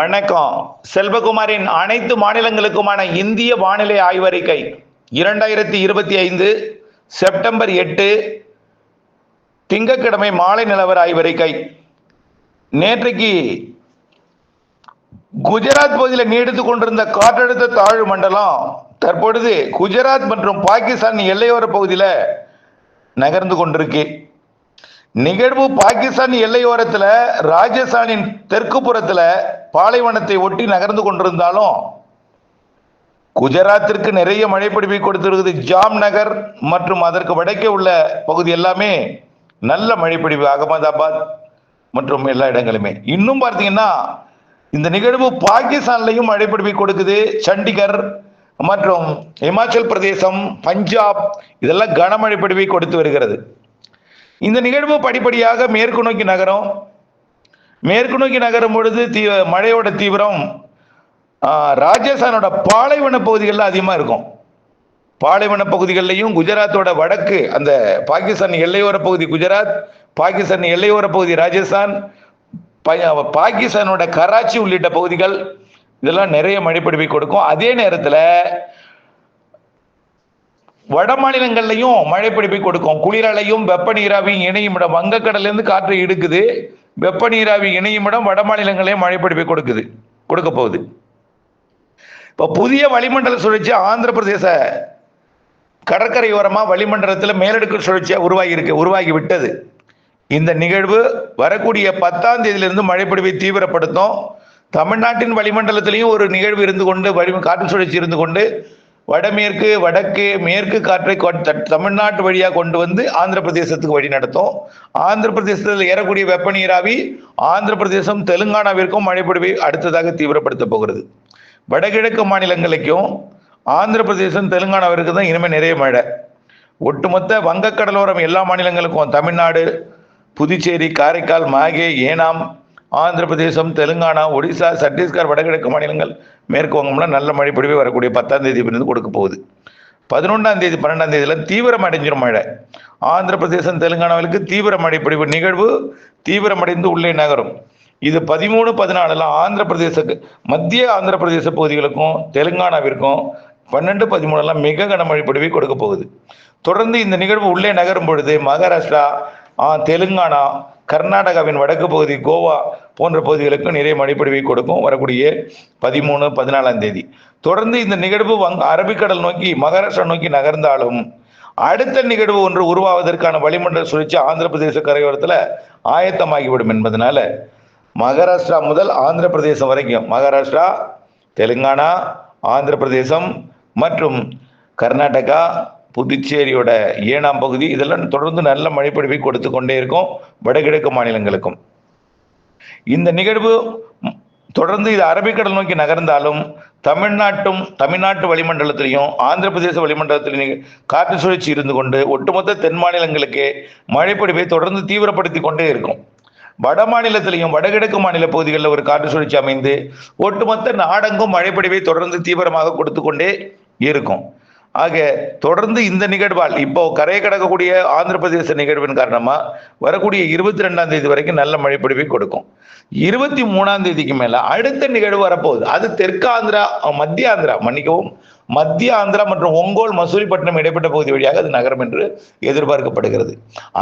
வணக்கம். செல்வகுமாரின் அனைத்து மாநிலங்களுக்குமான இந்திய வானிலை ஆய்வறிக்கை இரண்டாயிரத்தி இருபத்தி ஐந்து செப்டம்பர் எட்டு திங்கக்கிழமை மாலை நிலவர ஆய்வறிக்கை. நேற்றைக்கு குஜராத் பகுதியில் நீடித்துக் கொண்டிருந்த காற்றழுத்த தாழ்வு மண்டலம் தற்பொழுது குஜராத் மற்றும் பாகிஸ்தான் எல்லையோர பகுதியில் நகர்ந்து கொண்டிருக்கு. நிகழ்வு பாகிஸ்தான் எல்லையோரத்தில் ராஜஸ்தானின் தெற்கு புறத்தில் பாலைவனத்தை ஒட்டி நகர்ந்து கொண்டிருந்தாலும் குஜராத்திற்கு நிறைய மழைப்பிடிப்பை கொடுத்திருக்குது. ஜாம் நகர் மற்றும் அதற்கு வடக்கே உள்ள பகுதி எல்லாமே நல்ல மழைப்பிடிப்பு அகமதாபாத் மற்றும் எல்லா இடங்களுமே. இன்னும் பார்த்தீங்கன்னா இந்த நிகழ்வு பாகிஸ்தான்லையும் மழைப்பிடிப்பை கொடுக்குது. சண்டிகர் மற்றும் இமாச்சல் பிரதேசம் பஞ்சாப் இதெல்லாம் கனமழை பிடிப்பை கொடுத்து வருகிறது. இந்த நிகழ்வு படிப்படியாக மேற்கு நோக்கி நகரும். மேற்கு நோக்கி நகரும் பொழுது தீ மழையோட தீவிரம் ராஜஸ்தானோட பாலைவன பகுதிகளில் அதிகமாக இருக்கும். பாலைவன பகுதிகளிலையும் குஜராத்தோட வடக்கு அந்த பாகிஸ்தான் எல்லையோர பகுதி குஜராத் பாகிஸ்தான் எல்லையோர பகுதி ராஜஸ்தான் பாகிஸ்தானோட கராச்சி உள்ளிட்ட பகுதிகள் இதெல்லாம் நிறைய மழைப்பிடிப்பை கொடுக்கும். அதே நேரத்தில் வட மாநிலங்கள்லையும் மழைப்பிடிப்பை கொடுக்கும். குளிரலையும் வெப்ப நீராவி இணையும் இடம். வங்கக்கடல்லேருந்து காற்று இடுக்குது. வெப்ப நீராவி இணையும் இடம். வட மாநிலங்களையும் மழைப்பிடிப்பை கொடுக்குது. கொடுக்க போகுது. இப்போ புதிய வளிமண்டல சுழற்சி ஆந்திர பிரதேச கடற்கரையோரமா வளிமண்டலத்தில் மேலடுக்கு சுழற்சியாக உருவாகி இருக்கு உருவாகி விட்டது இந்த நிகழ்வு வரக்கூடிய பத்தாம் தேதியிலிருந்து மழைப்பிடிவை தீவிரப்படுத்தும். தமிழ்நாட்டின் வளிமண்டலத்திலையும் ஒரு நிகழ்வு இருந்து கொண்டு வளி காற்று சுழற்சி இருந்து கொண்டு வடமேற்கு வடக்கு மேற்கு காற்றை தமிழ்நாட்டு வழியாக கொண்டு வந்து ஆந்திர பிரதேசத்துக்கு வழி நடத்தும். ஆந்திர பிரதேசத்தில் ஏறக்கூடிய வெப்ப நீராவி ஆந்திர பிரதேசம் தெலுங்கானாவிற்கும் மழைப்பொழிவை அடுத்ததாக தீவிரப்படுத்த போகிறது. வடகிழக்கு மாநிலங்களுக்கும் ஆந்திர பிரதேசம் தெலுங்கானாவிற்கு தான் இனிமேல் நிறைய மழை. ஒட்டுமொத்த வங்கக்கடலோரம் எல்லா மாநிலங்களுக்கும் தமிழ்நாடு புதுச்சேரி காரைக்கால் மாகே ஏனாம் ஆந்திர பிரதேசம் தெலுங்கானா ஒடிசா சத்தீஸ்கர் வடகிழக்கு மாநிலங்கள் மேற்கு வங்கம்லாம் நல்ல மழை பொழிவு வரக்கூடிய பத்தாம் தேதி இருந்து கொடுக்க போகுது. பதினொன்றாம் தேதி பன்னெண்டாம் தேதியில் தீவிரம் அடைஞ்சிரும் மழை. ஆந்திர பிரதேசம் தெலுங்கானாவிற்கு தீவிர மழை நிகழ்வு தீவிரமடைந்து உள்ளே நகரும். இது பதிமூணு பதினாலெல்லாம் ஆந்திர பிரதேச மத்திய ஆந்திர பிரதேச பகுதிகளுக்கும் தெலுங்கானாவிற்கும் பன்னெண்டு பதிமூணுலாம் மிக கனமழை பொழிவை கொடுக்க போகுது. தொடர்ந்து இந்த நிகழ்வு உள்ளே நகரும் பொழுது மகாராஷ்டிரா தெலுங்கானா கர்நாடகாவின் வடக்கு பகுதி கோவா போன்ற பகுதிகளுக்கு நிறைய மழைப்பொழிவை கொடுக்கும். வரக்கூடிய பதிமூணு பதினாலாம் தேதி. தொடர்ந்து இந்த நிகழ்வு வங் அரபிக்கடல் நோக்கி மகாராஷ்டிரா நோக்கி நகர்ந்தாலும் அடுத்த நிகழ்வு ஒன்று உருவாவதற்கான வளிமண்டல சுழற்சி ஆந்திர பிரதேச கரையோரத்தில் ஆயத்தமாகிவிடும் என்பதனால மகாராஷ்டிரா முதல் ஆந்திர பிரதேசம் வரைக்கும் மகாராஷ்டிரா தெலுங்கானா ஆந்திர பிரதேசம் மற்றும் கர்நாடகா புதுச்சேரியோட ஏனாம் பகுதி இதெல்லாம் தொடர்ந்து நல்ல மழைப்பொழிவை கொடுத்து கொண்டே இருக்கும் வடகிழக்கு மாநிலங்களுக்கும். இந்த நிகழ்வு தொடர்ந்து இது அரபிக்கடல் நோக்கி நகர்ந்தாலும் தமிழ்நாட்டும் தமிழ்நாட்டு வளிமண்டலத்திலையும் ஆந்திர பிரதேச வளிமண்டலத்திலையும் காற்று சுழற்சி இருந்து கொண்டு ஒட்டுமொத்த தென் மாநிலங்களுக்கு மழைப்பொழிவை தொடர்ந்து தீவிரப்படுத்தி கொண்டே இருக்கும். வட மாநிலத்திலையும் வடகிழக்கு மாநில பகுதிகளில் ஒரு காற்று சுழற்சி அமைந்து ஒட்டுமொத்த நாடெங்கும் மழைப்பொழிவை தொடர்ந்து தீவிரமாக கொடுத்து கொண்டே இருக்கும். ஆக தொடர்ந்து இந்த நிகழ்வால் இப்போ கரையை கடக்கக்கூடிய ஆந்திர பிரதேச நிகழ்வின் காரணமாக வரக்கூடிய இருபத்தி ரெண்டாம் தேதி வரைக்கும் நல்ல மழைப்பொழிவை கொடுக்கும். இருபத்தி மூணாம் தேதிக்கு மேலே அடுத்த நிகழ்வு வரப்போகுது. அது தெற்கு ஆந்திரா மத்திய ஆந்திரா மன்னிக்கவும் மத்திய ஆந்திரா மற்றும் ஒங்கோல் மசூரிப்பட்டினம் இடைப்பட்ட பகுதி வழியாக அது நகரம் என்று எதிர்பார்க்கப்படுகிறது.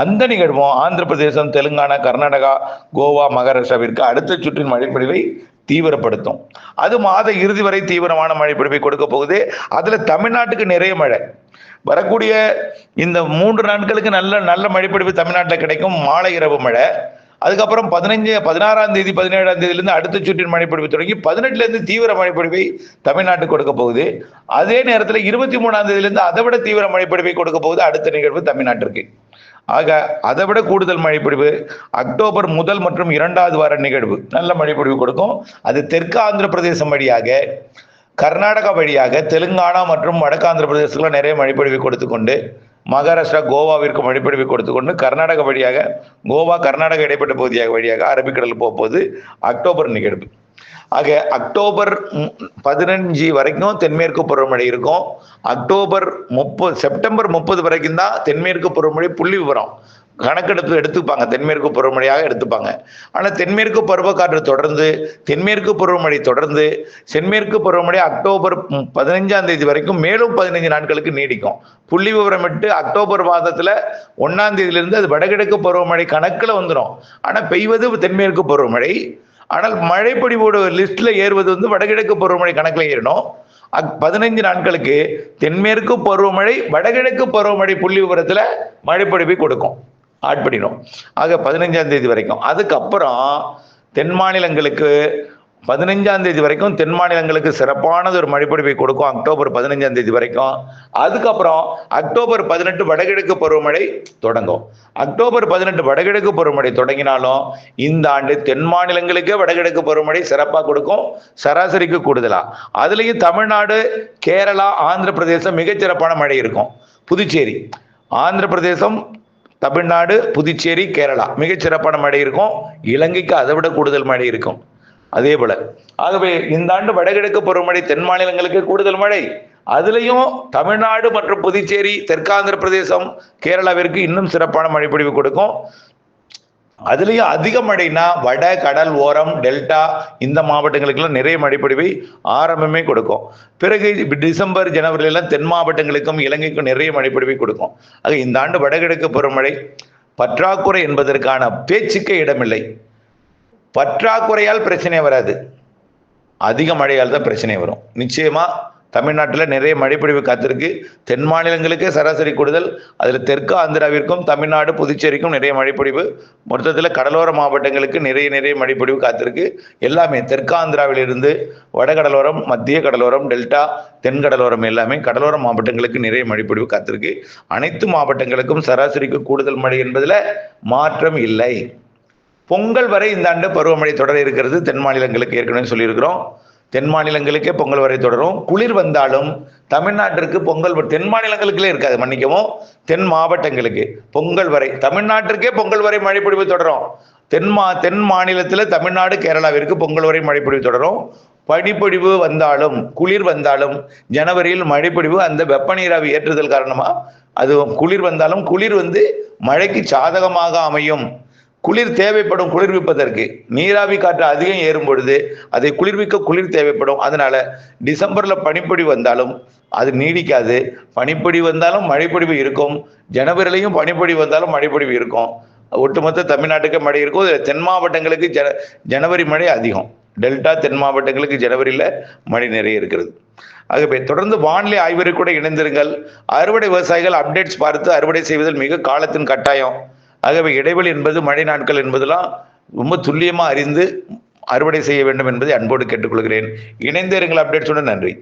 அந்த நிகழ்வும் ஆந்திர பிரதேசம் தெலுங்கானா கர்நாடகா கோவா மகாராஷ்டிராவிற்கு அடுத்த சுற்றின் மழைப்பொழிவை தீவிரப்படுத்தும். அது மாத இறுதி வரை தீவிரமான மழைப்பொழிவை கொடுக்க போகுது. அதில் தமிழ்நாட்டுக்கு நிறைய மழை. வரக்கூடிய இந்த மூன்று நாட்களுக்கு நல்ல நல்ல மழைப்பொழிவு தமிழ்நாட்டில் கிடைக்கும். மாலை இரவு மழை. அதுக்கப்புறம் பதினஞ்சு பதினாறாம் தேதி பதினேழாம் தேதியிலிருந்து அடுத்த சுற்றின் மழைப்பொழிவு தொடங்கி பதினெட்டுலேருந்து தீவிர மழைப்பொழிவை தமிழ்நாட்டுக்கு கொடுக்க போகுது. அதே நேரத்தில் இருபத்தி மூணாம் தேதியிலிருந்து அதை விட தீவிர மழைப்பொழிவை கொடுக்க போகுது அடுத்த நிகழ்வு தமிழ்நாட்டிற்கு. ஆக அதை விட கூடுதல் மழைப்பொழிவு அக்டோபர் முதல் மற்றும் இரண்டாவது வார நிகழ்வு. நல்ல மழைப்பொழிவு கொடுக்கும். அது தெற்கு ஆந்திர பிரதேசம் வழியாக கர்நாடகா வழியாக தெலுங்கானா மற்றும் வடக்கு ஆந்திர பிரதேசத்தில் நிறைய மழைப்பொழிவை கொடுத்து கொண்டு மகாராஷ்டிரா கோவாவிற்கு மழைப்பொழிவை கொடுத்து கொண்டு கர்நாடகா வழியாக கோவா கர்நாடக இடைப்பட்ட பகுதியாக வழியாக அரபிக்கடல் போகும்போது அக்டோபர் நிகழ்வு ஆக அக்டோபர் பதினஞ்சு வரைக்கும் தென்மேற்கு பருவமழை இருக்கும். அக்டோபர் முப்பது செப்டம்பர் முப்பது வரைக்கும் தான் தென்மேற்கு பருவமழை புள்ளி விவரம். கணக்கெடுப்பு எடுத்துப்பாங்க. தென்மேற்கு பருவமழையாக எடுத்துப்பாங்க. ஆனால் தென்மேற்கு பருவக்காற்று தொடர்ந்து தென்மேற்கு பருவமழை தொடர்ந்து தென்மேற்கு பருவமழை அக்டோபர் பதினஞ்சாம் தேதி வரைக்கும் மேலும் பதினைஞ்சு நாட்களுக்கு நீடிக்கும். புள்ளி விவரமிட்டு அக்டோபர் மாதத்தில் ஒன்றாம் தேதியிலிருந்து அது வடகிழக்கு பருவமழை கணக்கில் வந்துடும் ஆனால் பெய்வது தென்மேற்கு பருவமழை. ஆனால் மழைப்பொடிவோட லிஸ்ட்ல ஏறுவது வந்து வடகிழக்கு பருவமழை கணக்கில் ஏறணும். அக் பதினைஞ்சு நாட்களுக்கு தென்மேற்கு பருவமழை வடகிழக்கு பருவமழை புள்ளி விவரத்தில் மழைப்பொழிவை கொடுக்கும். ஆட்படிடும் ஆக பதினைஞ்சாம் தேதி வரைக்கும். அதுக்கப்புறம் தென் மாநிலங்களுக்கு பதினைஞ்சாம் தேதி வரைக்கும் தென் மாநிலங்களுக்கு சிறப்பானது ஒரு மழைப்பொழிவை கொடுக்கும் அக்டோபர் பதினைஞ்சாம் தேதி வரைக்கும். அதுக்கப்புறம் அக்டோபர் பதினெட்டு வடகிழக்கு பருவமழை தொடங்கும். அக்டோபர் பதினெட்டு வடகிழக்கு பருவமழை தொடங்கினாலும் இந்த ஆண்டு தென் மாநிலங்களுக்கே வடகிழக்கு பருவமழை சிறப்பாக கொடுக்கும். சராசரிக்கு கூடுதலா. அதுலேயும் தமிழ்நாடு கேரளா ஆந்திர பிரதேசம் மிகச்சிறப்பான மழை இருக்கும். புதுச்சேரி ஆந்திர பிரதேசம் தமிழ்நாடு புதுச்சேரி கேரளா. மிகச்சிறப்பான மழை இருக்கும். இலங்கைக்கு அதை விட கூடுதல் மழை இருக்கும். அதே போல. ஆகவே இந்த ஆண்டு வடகிழக்கு பருவமழை தென் மாநிலங்களுக்கு கூடுதல் மழை. அதுலயும் தமிழ்நாடு மற்றும் புதுச்சேரி தெற்காந்திர பிரதேசம் கேரளாவிற்கு இன்னும் சிறப்பான மழைப்பொழிவு கொடுக்கும். அதுலயும் அதிக மழைனா வட கடல் ஓரம் டெல்டா இந்த மாவட்டங்களுக்கெல்லாம் நிறைய மழைப்பொழிவை ஆரம்பமே கொடுக்கும். பிறகு டிசம்பர் ஜனவரிலாம் தென் மாவட்டங்களுக்கும் இலங்கைக்கும் நிறைய மழைப்பொழிவை கொடுக்கும். ஆக இந்த ஆண்டு வடகிழக்கு பருவமழை பற்றாக்குறை என்பதற்கான பேச்சுக்கே இடமில்லை. பற்றாக்குறையால் பிரச்சனை வராது. அதிக மழையால் தான் பிரச்சனை வரும். நிச்சயமா தமிழ்நாட்டில் நிறைய மழைப்பொழிவு காத்திருக்கு. தென் மாநிலங்களுக்கே சராசரி கூடுதல். அதில் தெற்கு ஆந்திராவிற்கும் தமிழ்நாடு புதுச்சேரிக்கும் நிறைய மழைப்பொழிவு. மொத்தத்தில் கடலோர மாவட்டங்களுக்கு நிறைய நிறைய மழைப்பொழிவு காத்திருக்கு. எல்லாமே தெற்கு ஆந்திராவிலிருந்து வடகடலோரம் மத்திய கடலோரம் டெல்டா தென் கடலோரம் எல்லாமே கடலோர மாவட்டங்களுக்கு நிறைய மழைப்பொழிவு காத்திருக்கு. அனைத்து மாவட்டங்களுக்கும் சராசரிக்கு கூடுதல் மழை என்பதில் மாற்றம் இல்லை. பொங்கல் வரை இந்த ஆண்டு பருவமழை தொடர இருக்கிறது தென் மாநிலங்களுக்கு ஏற்கனவே சொல்லியிருக்கிறோம். தென் மாநிலங்களுக்கே பொங்கல் வரை தொடரும். குளிர் வந்தாலும் தமிழ்நாட்டிற்கு பொங்கல் தென் மாநிலங்களுக்குள்ளே இருக்காது மன்னிக்கவும். தென் மாவட்டங்களுக்கு பொங்கல் வரை தமிழ்நாட்டிற்கே பொங்கல் வரை மழைப்பொழிவு தொடரும். தென் மா தென் மாநிலத்தில் தமிழ்நாடு கேரளாவிற்கு பொங்கல் வரை மழைப்பொழிவு தொடரும். பனிப்பொழிவு வந்தாலும் குளிர் வந்தாலும் ஜனவரியில் மழைப்பொழிவு அந்த வெப்பநீராவி ஏற்றுதல் காரணமாக அது குளிர் வந்தாலும் குளிர் வந்து மழைக்கு சாதகமாக அமையும். குளிர் தேவைப்படும் குளிர்விப்பதற்கு நீராவி காற்று அதிகம் ஏறும் பொழுது அதை குளிர்விக்க குளிர் தேவைப்படும். அதனால டிசம்பர்ல பனிப்பொடி வந்தாலும் அது நீடிக்காது. பனிப்பொடி வந்தாலும் மழைப்பொடிவு இருக்கும். ஜனவரிலையும் பனிப்பொடி வந்தாலும் மழைப்பொடிவு இருக்கும். ஒட்டுமொத்த தமிழ்நாட்டுக்கு மழை இருக்கும் தென் மாவட்டங்களுக்கு ஜன ஜனவரி மழை அதிகம். டெல்டா தென் மாவட்டங்களுக்கு ஜனவரியில் மழை நிறைய இருக்கிறது. ஆகவே தொடர்ந்து வானிலை ஆய்வரை கூட இணைந்திருங்கள். அறுவடை விவசாயிகள் அப்டேட்ஸ் பார்த்து அறுவடை செய்வதில் மிக காலத்தின் கட்டாயம். ஆகவே இடைவெளி என்பது மழை நாட்கள் என்பதெல்லாம் ரொம்ப துல்லியமாக அறிந்து அறுவடை செய்ய வேண்டும் என்பதை அன்போடு கேட்டுக்கொள்கிறேன். இணைந்திருங்கள் அப்டேட்ஸுடன் நன்றி.